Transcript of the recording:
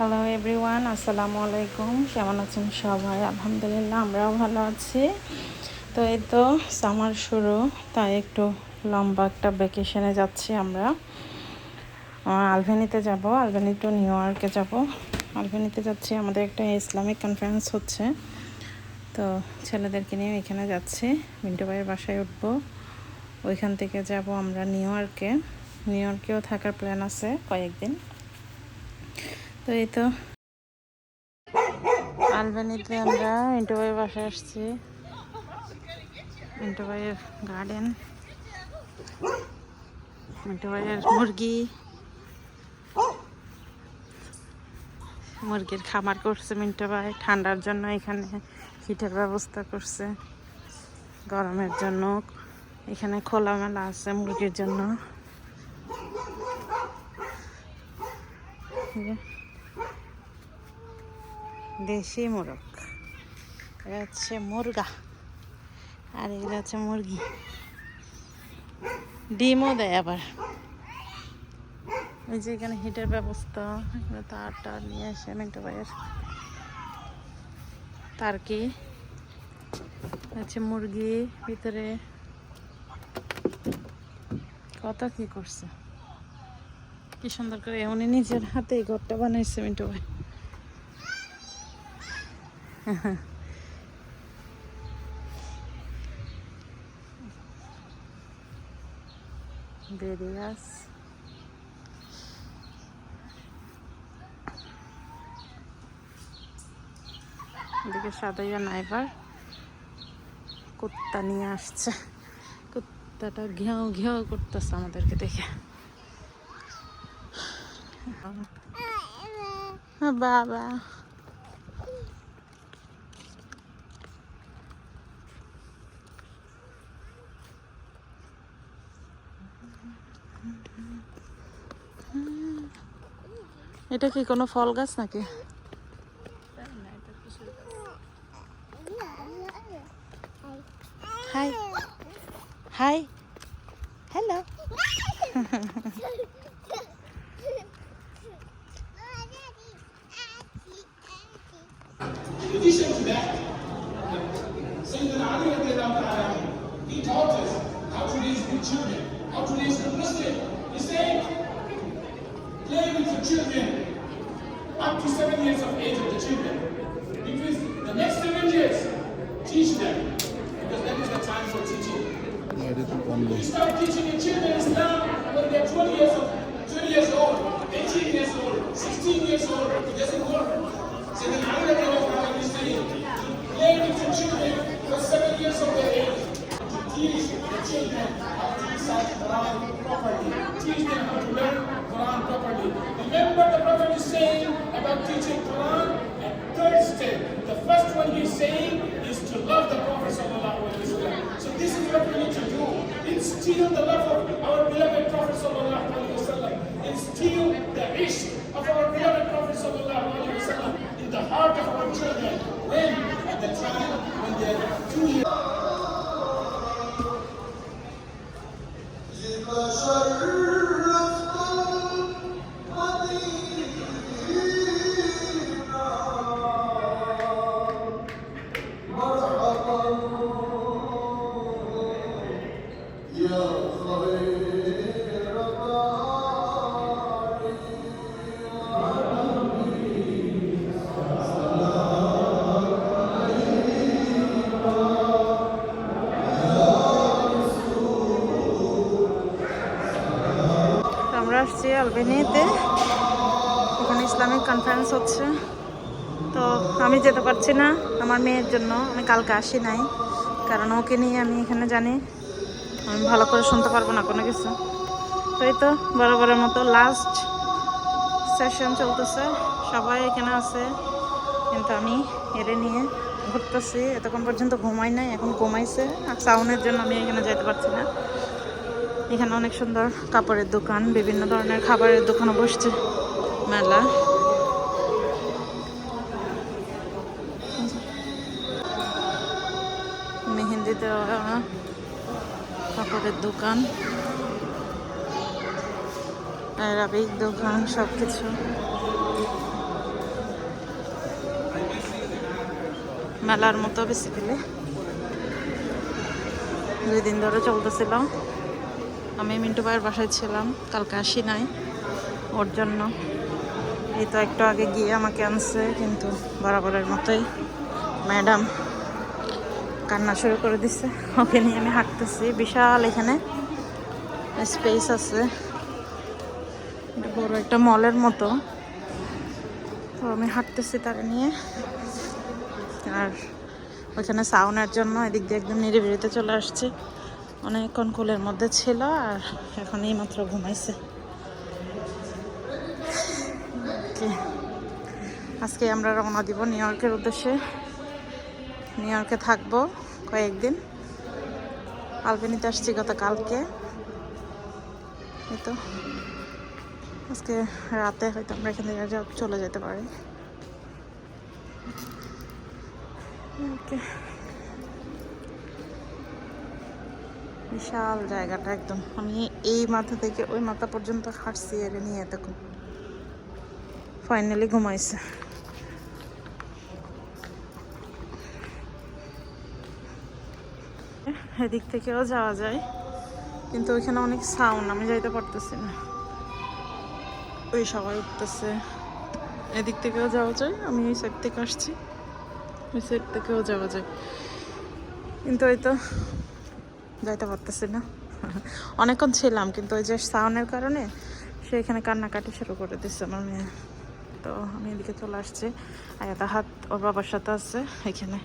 Hello everyone আসসালামু আলাইকুম কেমন আছেন সবাই? আলহামদুলিল্লাহ, আমরাও ভালো আছি। তো এই তো সামার শুরু, তাই একটু লম্বা একটা ভ্যাকেশনে যাচ্ছি আমরা। আলভেনিতে যাব আলভেনি টু নিউ ইয়র্কে যাব। আলভেনিতে যাচ্ছি, আমাদের একটা ইসলামিক কনফারেন্স হচ্ছে। তো ছেলেদেরকে নিয়ে এখানে যাচ্ছি, মিন্টু ভাইয়ের বাসায় উঠবো। ওইখান থেকে যাব আমরা নিউ ইয়র্কে নিউ ইয়র্কেও থাকার প্ল্যান আছে কয়েকদিন। তো এই তো। আলবানিতে আমরা ভাইয়ের বাসায় আসছি। মিন্টু গার্ডেন মিন্টু মুরগি, মুরগির খামার করছে মিন্টু ঠান্ডার জন্য এখানে হিটের ব্যবস্থা করছে। গরমের জন্য এখানে খোলামেলা আছে মুরগির জন্য। দেশি মোরগ। এটা হচ্ছে মুরগা। আর এগুলো হচ্ছে মুরগি। ডিমও দেয় আবার। ওই যে এখানে হিটের ব্যবস্থা। এখানে তার টার নিয়ে আসে মিন্টু ভাইয়ের তার কি হচ্ছে মুরগি ভিতরে। কত কি করছে? কি সুন্দর করে উনি নিজের হাতে ঘরটা বানাইছে মিন্টু ভাই। বেরি গাছ এদিকে সাদাইয়া নাইবার কুত্তা নিয়ে আসছে। কুত্তাটা ঘেউ ঘেউ করতেছে আমাদেরকে দেখে। বাবা। এটা কি কোনো ফল গাছ নাকি hi hi hello that, Sayyidina Ali radiallahu ta'ala, he taught us how to raise good children, how to raise good Muslim. He said, play with your children up to seven years of age of the children. Because the next seven years, teach them. Because that is the time for teaching. You start teaching your children Islam when they're 20 years old, 20 years old, 18 years old, 16 years old. It doesn't work. So then I don't know what I'm saying. Play with your children for seven years of their age. To teach the children how to recite Quran properly. Teach them how to learn Quran properly. Remember the Prophet is saying about teaching Quran at third. The first one he's saying is to love the Prophet. So this is what we need to do. Instill the love of our beloved Prophet. Instill the ishq of our beloved Prophet in the heart of our children. When at the time when they're two years. আলবেনিতে এখানে Islamic conference হচ্ছে। তো আমি যেতে পারছি না আমার মেয়ের জন্য, আমি কালকে আসি নাই, কারণ ওকে নিয়ে আমি এখানে জানি, আমি ভালো করে শুনতে পারব না কোনো কিছু। তো এই তো, বরাবরের মতো লাস্ট সেশন চলতেছে, সবাই এখানে আছে, কিন্তু আমি এরে নিয়ে ঘুরতেছি, এতক্ষণ পর্যন্ত ঘুমাই নাই, এখন ঘুমাইছে, আর সাউন্ডের জন্য আমি এখানে যেতে পারছি না। এখানে অনেক সুন্দর কাপড়ের দোকান, বিভিন্ন ধরনের খাবারের দোকানও বসছে। মেলা। মেহেন্দিতে কাপড়ের দোকান। আরবিক দোকান সব কিছু মেলার মতো বেসিক্যালি দুই দিন ধরে চলতেছিলাম আমি মিন্টু ভাইয়ের বাসায় ছিলাম, কালকে আসি নাই ওর জন্য। এই তো একটু আগে গিয়ে আমাকে আনছে, কিন্তু বরাবরের মতোই ম্যাডাম কান্না শুরু করে দিচ্ছে ওকে নিয়ে আমি হাঁটতেছি, বিশাল এখানে স্পেস আছে। বড় একটা মলের মতো। তো আমি হাঁটতেছি তাকে নিয়ে। আর ওইখানে সাউনের জন্য এদিক দিয়ে একদম নিরিবিলিতে চলে আসছে। অনেকক্ষণ কুলের মধ্যে ছিল আর এখন এই মাত্র ঘুমাইছে. আজকে আমরা রওনা দিব নিউ ইয়র্কের উদ্দেশ্যে। নিউ ইয়র্কে থাকব কয়েকদিন। আলবেনিতে আসছি গত কালকে তো। আজকে রাতে হয়তো আমরা এখান থেকে চলে যেতে পারি। Okay. বিশাল জায়গাটা একদম। আমি এই মাথা থেকে ওই মাথা পর্যন্ত হাঁটছি এর নিয়ে এতক্ষণ। ফাইনালি ঘুমাইছে। এদিক থেকেও যাওয়া যায়, কিন্তু ওইখানে অনেক সাউন্ড আমি যাইতে পারতেছি না। ওই সবাই উঠতেছে। এদিক থেকেও যাওয়া যায়, আমি ওই সাইড থেকে আসছি। ওই সাইড থেকেও যাওয়া যায়। কিন্তু ওই তো যাইতে পারতেছি না। অনেকক্ষণ ছিলাম, কিন্তু ওই যে সাউনের কারণে সে এখানে কান্নাকাটি শুরু করে দিচ্ছে আমার মেয়ে। তো আমি এদিকে চলে আসছি। আর হাত ওর বাবার সাথে আছে, এখানে।